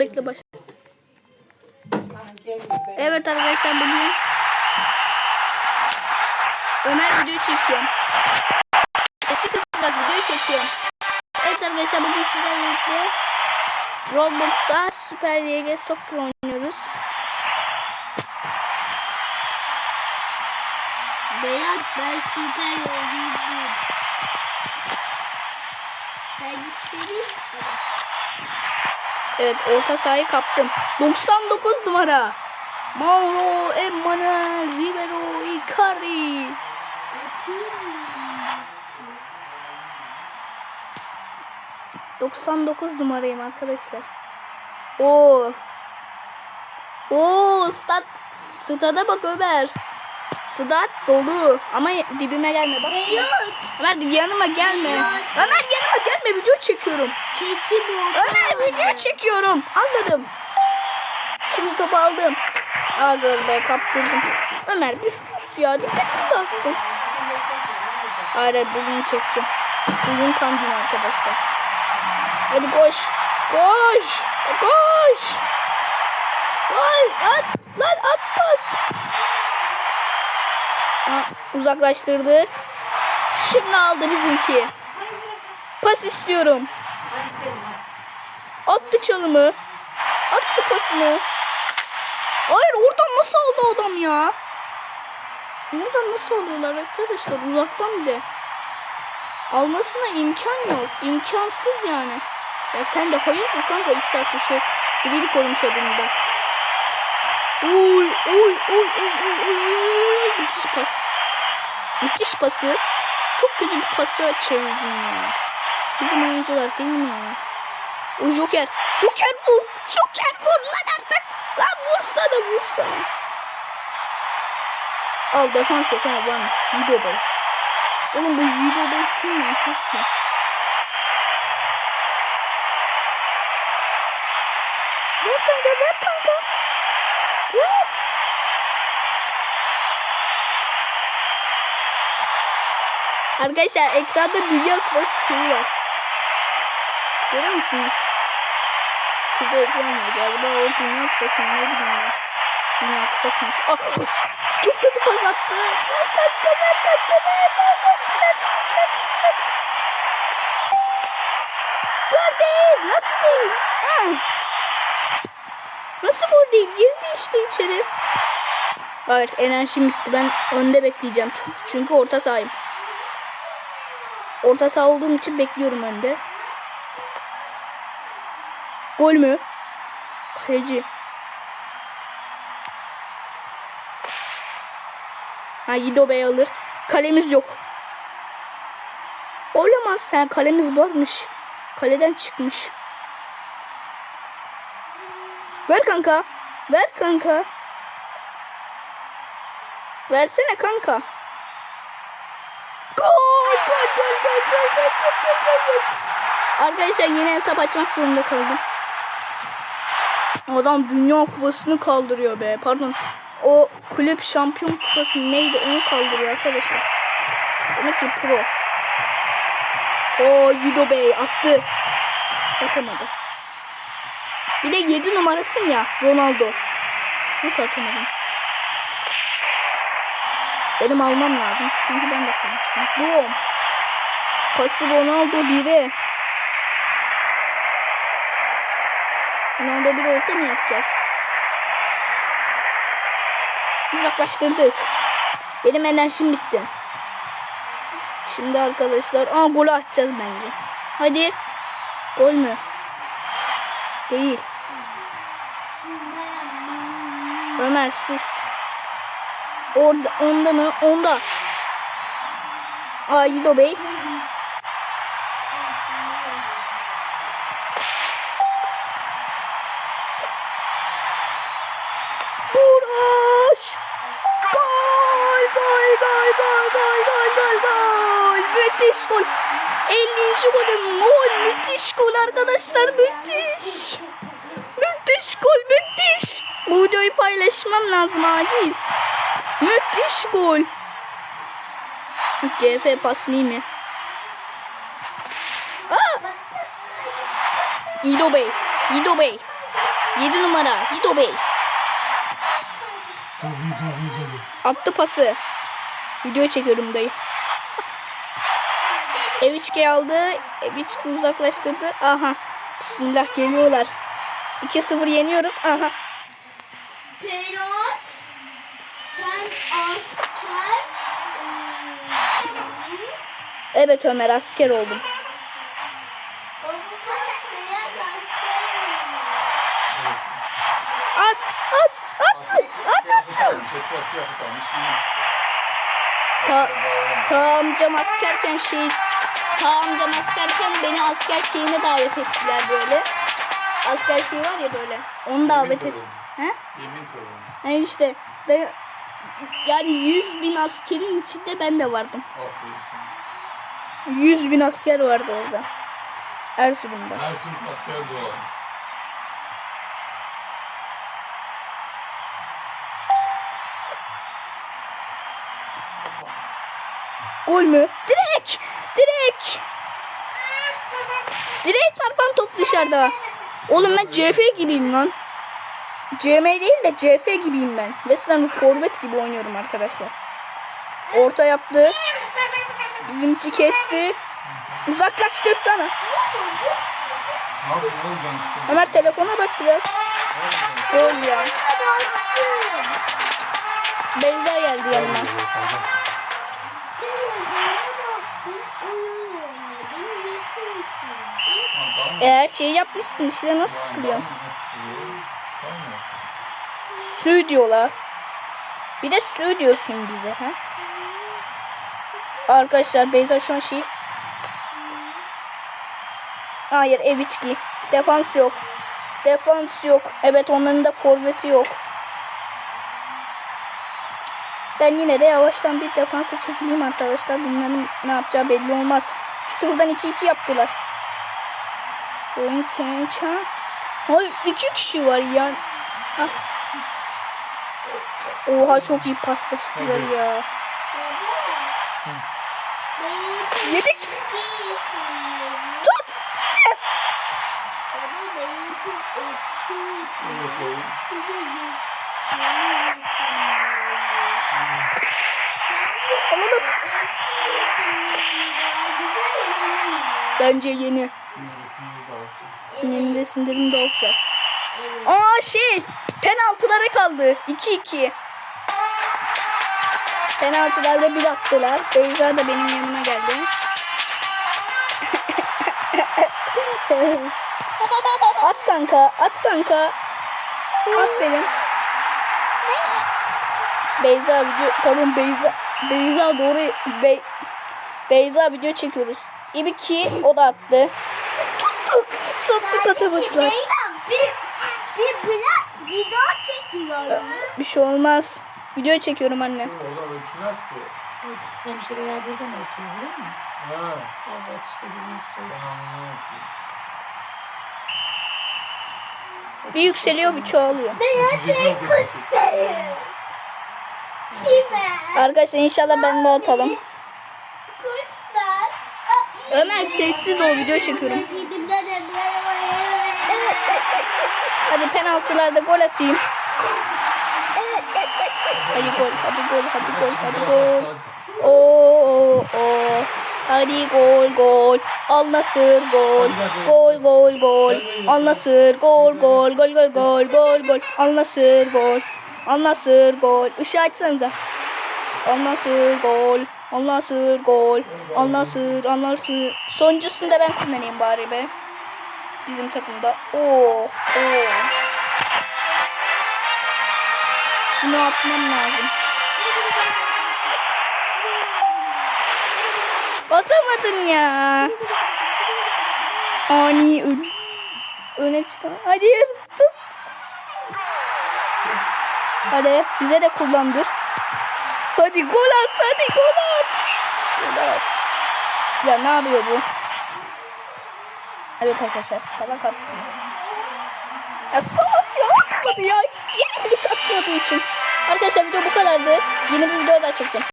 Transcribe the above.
Bekle baş. Evet arkadaşlar bugün Ömer video çekiyor. Sesli kısımda video çekiyor. Evet arkadaşlar bugün sizlerle birlikte Roblox'ta Süper Lig'e Soccer oynuyoruz. Berat ben süper oyuncuyum. Sen istedin. Evet orta sahayı kaptım. 99 numara. Mauro Emanuel Rivero Icardi. ...99 numarayım arkadaşlar. Oo. Oo stat stada bak Ömer. Stat dolu ama dibime gelme bak. Berat. Ömer yanıma gelme. Ömer yanıma gelme video çekiyorum. Keçi bu. Ömer video çekiyorum. Anladım. Şimdi topu aldım. Ağır be kaptırdım. Ömer bir sus ya. Dikkatimi dağıttın. Hayır bugün çekeceğim. Bugün tam gün arkadaşlar. Hadi koş. Koş. Koş. Gol. At. Lan at uzaklaştırdı. Şimdi aldı bizimki. Pas istiyorum. Attı çalımı. Attı pasını. Hayır oradan nasıl aldı adam ya? Oradan nasıl alıyorlar arkadaşlar uzaktan bir de. Almasına imkan yok. İmkansız yani. Ya sen de hayırdır kanka iki saattir şu grili koymuş adını da. Oy oy oy oy oy oy müthiş pas. Müthiş pası. Çok kötü bir pası çevirdin ya. Bizim oyuncular değil mi ya? O Joker. Joker vur. Joker vur lan artık. Lan vursana vursana. Al defans yok ha varmış. Yido Bey. Oğlum bu Yido Bey kim ya? Çok iyi. Ver kanka ver kanka. Ver. Arkadaşlar ekranda Dünya Kupası şeyi var. Görüyor musunuz? Şurada ekran var galiba o Dünya Kupası ne bileyim ben. Dünya Kupası'mış. Ah! Çok kötü pas attı. Ver kanka ver kanka ver ver ver. İçeride içeride içeride. Gol değil. Nasıl değil? Ha. Nasıl gol değil? Girdi işte içeri. Hayır enerjim bitti. Ben önde bekleyeceğim. Çünkü orta sahayım. Orta saha olduğum için bekliyorum önde. Gol mü? Kaleci. Ha Yido Bey alır. Kalemiz yok. Olamaz. Ha kalemiz varmış. Kaleden çıkmış. Ver kanka. Ver kanka. Versene kanka. Gol! gol gol gol gol gol gol gol gol. Arkadaşlar yine hesap açmak zorunda kaldım. Adam dünya kupasını kaldırıyor be. Pardon. O kulüp şampiyon kupası neydi onu kaldırıyor arkadaşlar. Demek ki pro. O Yudo Bey attı. Atamadı. Bir de 7 numarasın ya Ronaldo. Nasıl atamadım? Benim almam lazım. Çünkü ben de konuştum. Doğum. Pası Ronaldo 1'e. Ronaldo bir orta mı yapacak? Uzaklaştırdık. Benim enerjim bitti. Şimdi arkadaşlar aa golü atacağız bence. Hadi. Gol mü? Değil. Ömer sus. Orada onda mı? Onda. Aa Yido Bey. Buruş. Gol, gol, gol, gol, gol, gol, gol, gol. Müthiş gol. 50. golüm gol. Müthiş gol arkadaşlar. Müthiş. Müthiş gol, müthiş. Bu videoyu paylaşmam lazım acil. Müthiş gol. CF pas mimi. Aa! İdo Bey. İdo Bey. 7 numara Dido Bey. İyi çok iyi. Attı pası. Video çekiyorum dayı. Eviçki aldı. Eviçki uzaklaştırdı. Aha. Bismillah geliyorlar. 2-0 yeniyoruz. Aha. Perot. Sen asker. Evet Ömer asker oldum. O bu kadar beyaz asker. At at at giymiş. Ta, ta amcam askerken şey ta amcam askerken beni asker şeyine davet ettiler böyle. Asker şey var ya böyle. Onu davet et. He? Yemin töreni. Yani işte de, yani 100 bin askerin içinde ben de vardım. Aferin sana. 100 bin asker vardı orada. Erzurum'da. Türk asker doğar. Gol mü? Direk! Direk! Direğe çarpan top dışarıda. Oğlum ben CF gibiyim lan. CM değil de CF gibiyim ben. Resmen forvet gibi oynuyorum arkadaşlar. Orta yaptı. Bizimki kesti. Uzaklaştırsana. Ömer telefona bak biraz. Gol ya. Beyza geldi yanıma. Eğer şey yapmışsın işte nasıl sıkılıyor? Nasıl sıkılıyor? Tamam mı? Sü diyorlar. Bir de sü diyorsun bize ha? Arkadaşlar Beyza şu an şey... Hayır Eviçki. Defans yok. Defans yok. Evet onların da forveti yok. Ben yine de yavaştan bir defansa çekileyim arkadaşlar. Bunların ne yapacağı belli olmaz. 2-0'dan 2-2 yaptılar. Oyun Kença. Hayır iki kişi var ya. Ha. Oha çok iyi paslaştılar ya. Yedik. Tut. Yes. Alalım. Bence yeni. Yeni resimlerim daha güzel. Aa şey. Penaltılara kaldı. 2-2. Penaltılarda bir attılar. Beyza da benim yanıma geldi. at kanka. At kanka. Aferin. Beyza video pardon Beyza Beyza doğru Bey, Beyza video çekiyoruz. İbiki o da attı. Tuttuk. Tuttuk atamadılar. Bir, bir bırak video çekiyorum. Bir şey olmaz. Video çekiyorum anne. Oradan ölçülmez ki. Hemşireler buradan ötüyor biliyor musun? Ha. Ben anlamıyorum ki. Bir yükseliyor bir çoğalıyor. Beyaz renk kuşları. Çimen. Arkadaşlar inşallah ben de atalım. Kuşlar. Ömer sessiz ol video çekiyorum. Hadi penaltılarda gol atayım. Hadi gol, hadi gol, hadi gol, hadi gol. Oo, oo. Hadi gol, gol. Al Nasır gol. Gol, gol, gol. Al Nasır gol, gol, gol, gol, gol, gol, gol. Al Nasır gol. Al Nasır gol. Işığı açsanıza. Al Nasır gol. Al Nasır gol. Al Nasır. Sonuncusunu da ben kullanayım bari be. Bizim takımda. Oo, oo. Bunu atmam lazım. Atamadım ya. Ani ön öne çıkan. Hadi tut. Hadi bize de kullandır. Hadi gol at hadi gol at. Gol at. Ya ne yapıyor bu? Evet arkadaşlar salak atmıyor. Ya salak ya atmadı ya. Yenildik atmadığı için. Arkadaşlar video bu kadardı. Yeni bir video daha çekeceğim.